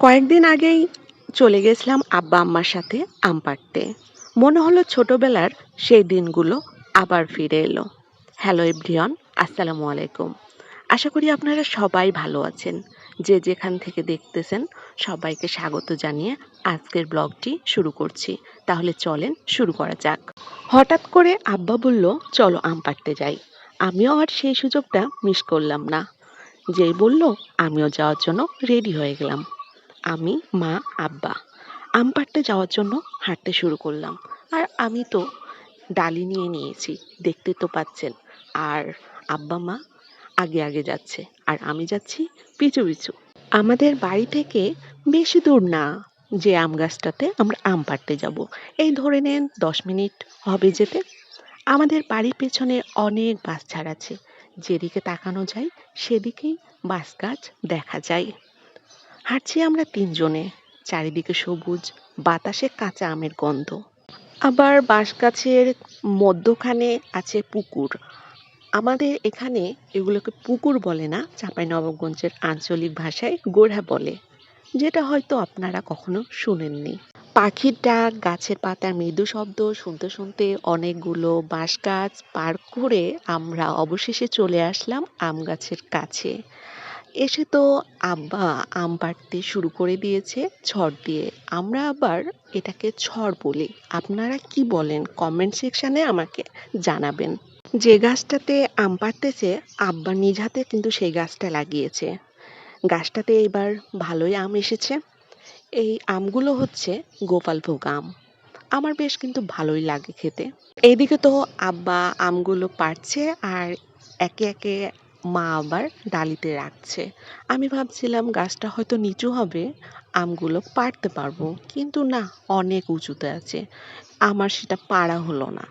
কয়েকদিন আগেই চলে গেছিলাম আব্বা আম্মার সাথে আম পাড়তে। মনে হলো ছোটবেলার সেই দিনগুলো আবার ফিরে এলো। হ্যালো এভরিওয়ান, আসসালামু আলাইকুম। আশা করি আপনারা সবাই ভালো আছেন। যে যেখান থেকে দেখতেছেন, সবাইকে স্বাগত জানিয়ে আজকের ব্লগটি শুরু করছি। তাহলে চলেন শুরু করা যাক। হঠাৎ করে আব্বা বলল, চলো আম পাড়তে যাই। আমিও আর সেই সুযোগটা মিস করলাম না। যেই বলল, আমিও যাওয়ার জন্য রেডি হয়ে গেলাম। আমি, মা, আব্বা। আম পাড়তে যাওয়ার জন্য হাঁটতে শুরু করলাম। আর আমি তো ডালি নিয়ে নিয়েছি, দেখতে তো পাচ্ছেন। আর আব্বা, মা আগে আগে যাচ্ছে। আর আমি যাচ্ছি পিছু পিছু। আমাদের বাড়ি থেকে বেশি দূর না যে আম গাছটাতে আমরা আম পাড়তে যাব। এই ধরে নেন দশ মিনিট হবে যেতে। আমাদের বাড়ির পেছনে অনেক বাস ছাড় আছে। যেদিকে তাকানো যায়, সেদিকেই বাস গাছ দেখা যায়। হাঁটছি আমরা তিনজনে, চারিদিকে সবুজ, বাতাসে কাঁচা আমের গন্ধ। আবার বাঁশ গাছের মধ্যখানে আছে পুকুর। আমাদের এখানে এগুলোকে পুকুর বলে না, চাঁপাইনবাবগঞ্জের আঞ্চলিক ভাষায় গোড়া বলে, যেটা হয়তো আপনারা কখনো শুনেননি। পাখির ডাক, গাছের পাতার মৃদু শব্দ, শুনতে শুনতে অনেকগুলো বাঁশ গাছ পার করে আমরা অবশেষে চলে আসলাম আম গাছের কাছে। এসে তো আব্বা আম পাড়তে শুরু করে দিয়েছে ছড় দিয়ে। আমরা আবার এটাকে ছড় বলি। আপনারা কি বলেন? কমেন্ট সেকশানে আমাকে জানাবেন। যে গাছটাতে আম পাড়তেছে আব্বা নিজ হাতে কিন্তু সেই গাছটা লাগিয়েছে। গাছটাতে এবার ভালোই আম এসেছে। এই আমগুলো হচ্ছে গোপালভোগ আম। আমার বেশ কিন্তু ভালোই লাগে খেতে। এইদিকে তো আব্বা আমগুলো পাড়ছে আর একে একে মা আবার ডালিতে রাখছে। আমি ভাবছিলাম গাছটা হয়তো নিচু হবে, আমগুলো পারতে পারব। কিন্তু না, অনেক উঁচুতে আছে। আমার সেটা পাড়া হলো না।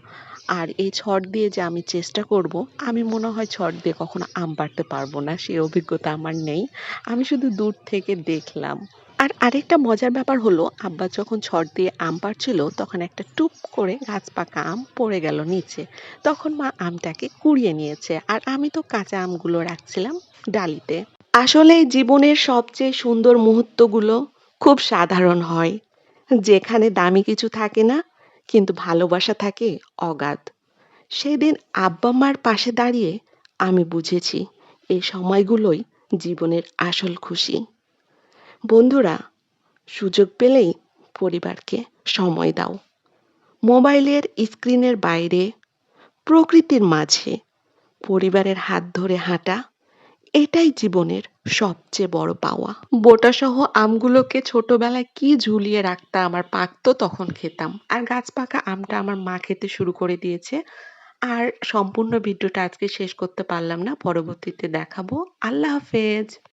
আর এই ছট দিয়ে যে আমি চেষ্টা করব, আমি মনে হয় ছট দিয়ে কখনো আম পারতে পারব না। সেই অভিজ্ঞতা আমার নেই। আমি শুধু দূর থেকে দেখলাম। আর আরেকটা মজার ব্যাপার হলো, আব্বা যখন ছড় দিয়ে আম পাড়ছিল, তখন একটা টুপ করে গাছ পাকা আম পড়ে গেল নিচে। তখন মা আমটাকে কুড়িয়ে নিয়েছে, আর আমি তো কাঁচা আমগুলো রাখছিলাম ডালিতে। আসলে জীবনের সবচেয়ে সুন্দর মুহূর্তগুলো খুব সাধারণ হয়। যেখানে দামি কিছু থাকে না, কিন্তু ভালোবাসা থাকে অগাধ। সেদিন আব্বা মার পাশে দাঁড়িয়ে আমি বুঝেছি, এই সময়গুলোই জীবনের আসল খুশি। বন্ধুরা, সুযোগ পেলেই পরিবারকে সময় দাও। মোবাইলের স্ক্রিনের বাইরে, প্রকৃতির মাঝে, পরিবারের হাত ধরে হাঁটা, এটাই জীবনের সবচেয়ে বড় পাওয়া। বোটা সহ আমগুলোকে ছোটবেলায় কি ঝুলিয়ে রাখতাম আমার পাকতো তখন খেতাম। আর গাছ পাকা আমটা আমার মা খেতে শুরু করে দিয়েছে। আর সম্পূর্ণ ভিডিওটা আজকে শেষ করতে পারলাম না, পরবর্তীতে দেখাবো। আল্লাহ হাফেজ!